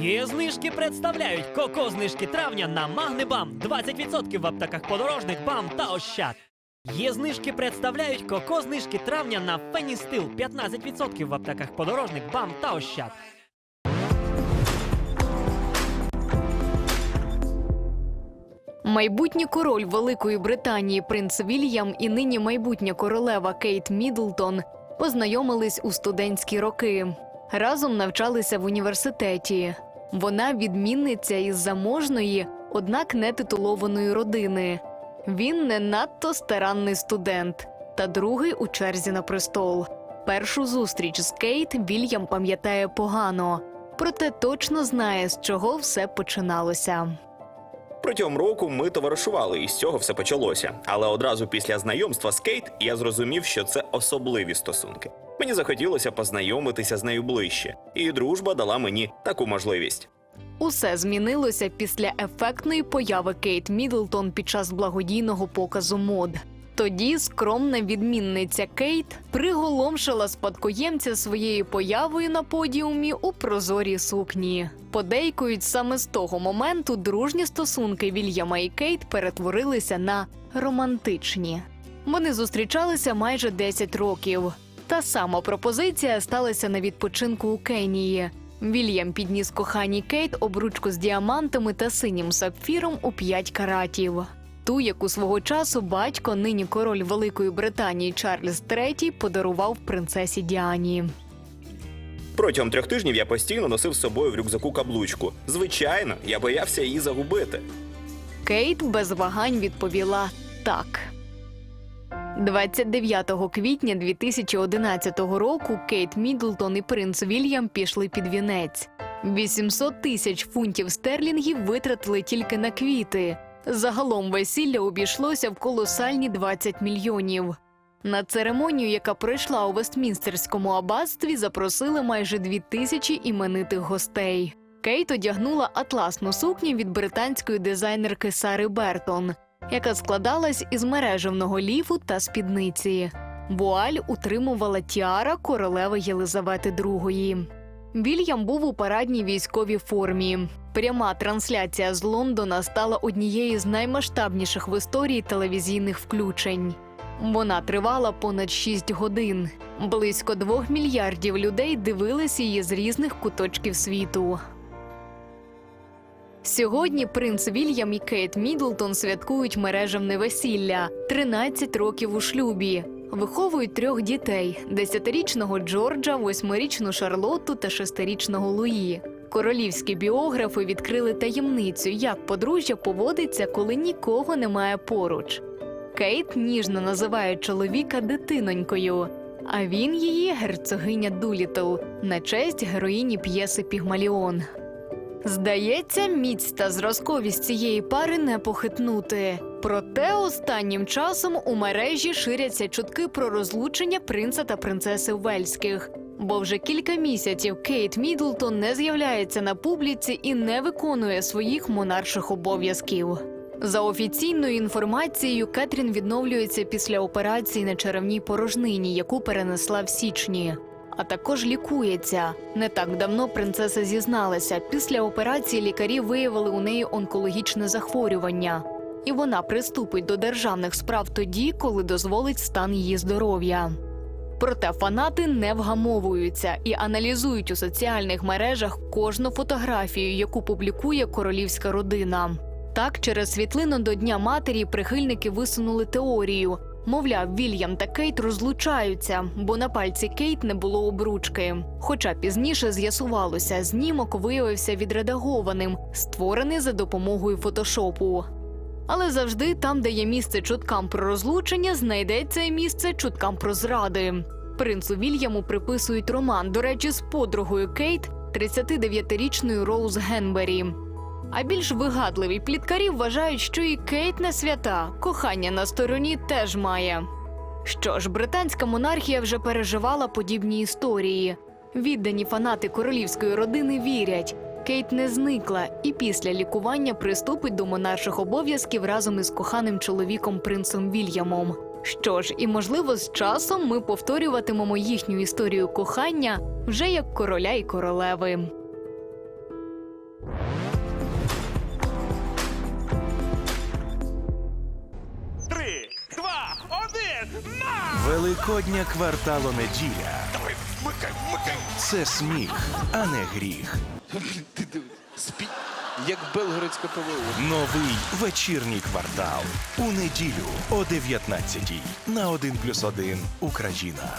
Є знижки представляють коко знижки травня на Магнебам 20% в аптеках подорожник БАМ та Ощад. Є знижки представляють коко знижки травня на Феністил 15% в аптеках подорожник БАМ та Ощад. Майбутній король Великої Британії принц Вільям і нині майбутня королева Кейт Мідлтон познайомились у студентські роки. Разом навчалися в університеті. Вона відмінниця із заможної, однак не титулованої родини. Він не надто старанний студент та другий у черзі на престол. Першу зустріч з Кейт Вільям пам'ятає погано, проте точно знає, з чого все починалося. Протягом року ми товаришували, і з цього все почалося. Але одразу після знайомства з Кейт я зрозумів, що це особливі стосунки. Мені захотілося познайомитися з нею ближче, і дружба дала мені таку можливість. Усе змінилося після ефектної появи Кейт Мідлтон під час благодійного показу мод. Тоді скромна відмінниця Кейт приголомшила спадкоємця своєю появою на подіумі у прозорій сукні. Подейкують саме з того моменту дружні стосунки Вільяма і Кейт перетворилися на романтичні. Вони зустрічалися майже 10 років. Та сама пропозиція сталася на відпочинку у Кенії. Вільям підніс коханій Кейт обручку з діамантами та синім сапфіром у 5 каратів. Ту, яку свого часу батько, нині король Великої Британії Чарльз III, подарував принцесі Діані. Протягом трьох тижнів я постійно носив з собою в рюкзаку каблучку. Звичайно, я боявся її загубити. Кейт без вагань відповіла так. 29 квітня 2011 року Кейт Мідлтон і принц Вільям пішли під вінець. 800 тисяч фунтів стерлінгів витратили тільки на квіти. Загалом весілля обійшлося в колосальні 20 мільйонів. На церемонію, яка пройшла у Вестмінстерському аббатстві, запросили майже дві тисячі іменитих гостей. Кейт одягнула атласну сукню від британської дизайнерки Сари Бертон, яка складалась із мережевного ліфу та спідниці. Вуаль утримувала тіара королеви Єлизавети II. Вільям був у парадній військовій формі. Пряма трансляція з Лондона стала однією з наймасштабніших в історії телевізійних включень. Вона тривала понад 6 годин. Близько двох мільярдів людей дивилися її з різних куточків світу. Сьогодні принц Вільям і Кейт Мідлтон святкують мережевне весілля 13 років у шлюбі. Виховують трьох дітей: десятирічного Джорджа, восьмирічну Шарлотту та шестирічного Луї. Королівські біографи відкрили таємницю, як подружжя поводиться, коли нікого немає поруч. Кейт ніжно називає чоловіка дитинонькою, а він її герцогиня Дулітл на честь героїні п'єси Пігмаліон. Здається, міць та зразковість цієї пари не похитнути. Проте останнім часом у мережі ширяться чутки про розлучення принца та принцеси Вельських. Бо вже кілька місяців Кейт Мідлтон не з'являється на публіці і не виконує своїх монарших обов'язків. За офіційною інформацією, Кетрін відновлюється після операції на черевній порожнині, яку перенесла в січні. А також лікується. Не так давно принцеса зізналася. Після операції лікарі виявили у неї онкологічне захворювання, і вона приступить до державних справ тоді, коли дозволить стан її здоров'я. Проте фанати не вгамовуються і аналізують у соціальних мережах кожну фотографію, яку публікує королівська родина. Так, через світлину до Дня матері прихильники висунули теорію. Мовляв, Вільям та Кейт розлучаються, бо на пальці Кейт не було обручки. Хоча пізніше з'ясувалося, знімок виявився відредагованим, створений за допомогою фотошопу. Але завжди там, де є місце чуткам про розлучення, знайдеться місце чуткам про зради. Принцу Вільяму приписують роман, до речі, з подругою Кейт, 39-річною Роуз Генбері. А більш вигадливі пліткарі вважають, що і Кейт не свята, кохання на стороні теж має. Що ж, британська монархія вже переживала подібні історії. Віддані фанати королівської родини вірять, Кейт не зникла і після лікування приступить до монарших обов'язків разом із коханим чоловіком принцем Вільямом. Що ж, і можливо, з часом ми повторюватимемо їхню історію кохання вже як короля і королеви. Три, два, один, на! Великодня квартало неділя. Давай, вмикай, вмикай! Це сміх, а не гріх. Спі... Як белгородська ПВО. Новий вечірній квартал у неділю о 19-й на 1+,1 Україна.